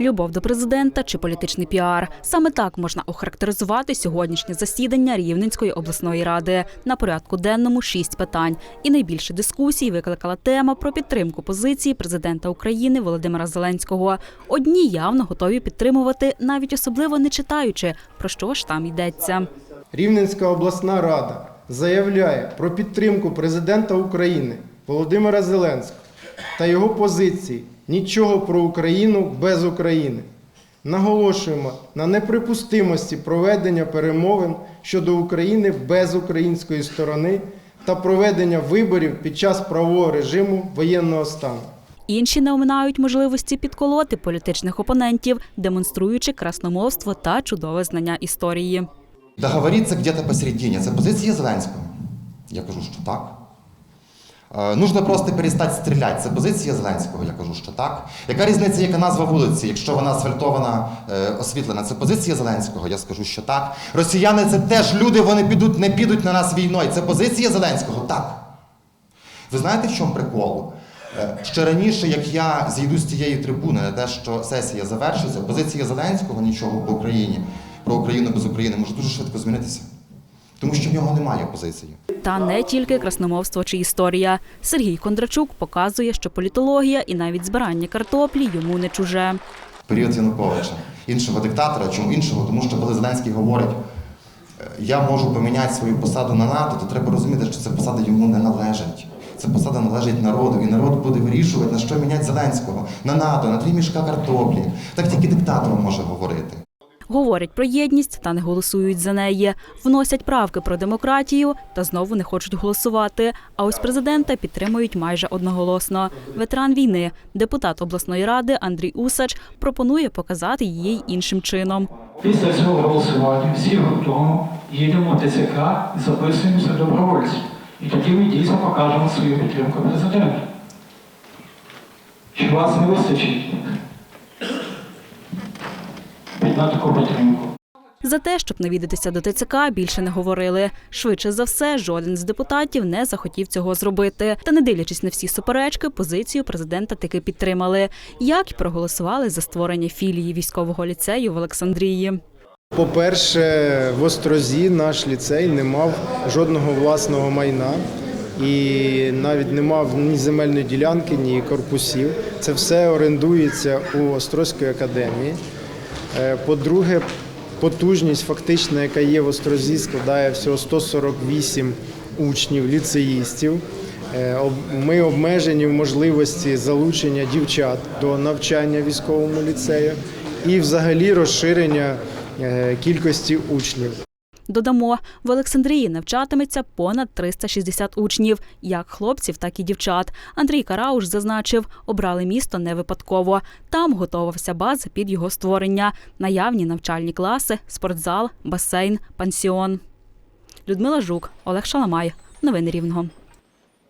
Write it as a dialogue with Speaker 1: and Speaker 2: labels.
Speaker 1: любов до президента чи політичний піар. Саме так можна охарактеризувати сьогоднішнє засідання Рівненської обласної ради. На порядку денному шість питань. І найбільше дискусій викликала тема про підтримку позиції президента України Володимира Зеленського. Одні явно готові підтримувати, навіть особливо не читаючи, про що ж там йдеться.
Speaker 2: Рівненська обласна рада заявляє про підтримку президента України Володимира Зеленського та його позиції нічого про Україну без України. Наголошуємо на неприпустимості проведення перемовин щодо України без української сторони та проведення виборів під час правового режиму воєнного стану.
Speaker 1: Інші не оминають можливості підколоти політичних опонентів, демонструючи красномовство та чудове знання історії.
Speaker 3: Договориться где-то посередине. Це позиція Зеленського. Я кажу, що так. Е, Нужно просто перестати стріляти. Це позиція Зеленського, я кажу, що так. Яка різниця, яка назва вулиці, якщо вона асфальтована, е, освітлена? Це позиція Зеленського, я скажу, що так. Росіяни це теж люди, вони підуть, не підуть на нас війною. Це позиція Зеленського? Так. Ви знаєте, в чому прикол? Е, Ще раніше, як я зійду з цієї трибуни на те, що сесія завершиться, позиція Зеленського нічого по Україні, про Україну без України може дуже швидко змінитися. Тому що в нього немає позиції.
Speaker 1: Та не тільки красномовство чи історія. Сергій Кондрачук показує, що політологія і навіть збирання картоплі йому не чуже.
Speaker 3: Період Януковича, іншого диктатора, чому іншого? Тому що коли Зеленський говорить, е, я можу поміняти свою посаду на НАТО, то треба розуміти, що ця посада йому не належить. Ця посада належить народу, і народ буде вирішувати, на що міняти Зеленського, на НАТО, на дві мішка картоплі. Так тільки диктатор може говорити.
Speaker 1: Говорять про єдність та не голосують за неї. Вносять правки про демократію та знову не хочуть голосувати. А ось президента підтримують майже одноголосно. Ветеран війни, депутат обласної ради Андрій Усач пропонує показати її іншим чином.
Speaker 4: Після цього голосування всі гуртом їдемо в ТЦК записуємося добровольців. І тоді ми дійсно покажемо свою підтримку президенту. Чи вас не вистачить на таку підтримку?
Speaker 1: За те, щоб навідатися до ТЦК, більше не говорили. Швидше за все, жоден з депутатів не захотів цього зробити. Та не дивлячись на всі суперечки, позицію президента таки підтримали. Як проголосували за створення філії військового ліцею в Олександрії.
Speaker 2: По-перше, в Острозі наш ліцей не мав жодного власного майна і навіть не мав ні земельної ділянки, ні корпусів. Це все орендується у Острозької академії. Е, По-друге, потужність фактична, яка є в Острозі, складає всього 148 учнів, ліцеїстів. Е, Ми обмежені в можливості залучення дівчат до навчання військовому ліцею і взагалі розширення е, кількості учнів.
Speaker 1: Додамо, в Олександрії навчатиметься понад 360 учнів, як хлопців, так і дівчат. Андрій Карауш зазначив, обрали місто не випадково. Там готувався база під його створення, наявні навчальні класи, спортзал, басейн, пансіон. Людмила Жук, Олег Шаламай. Новини Рівного.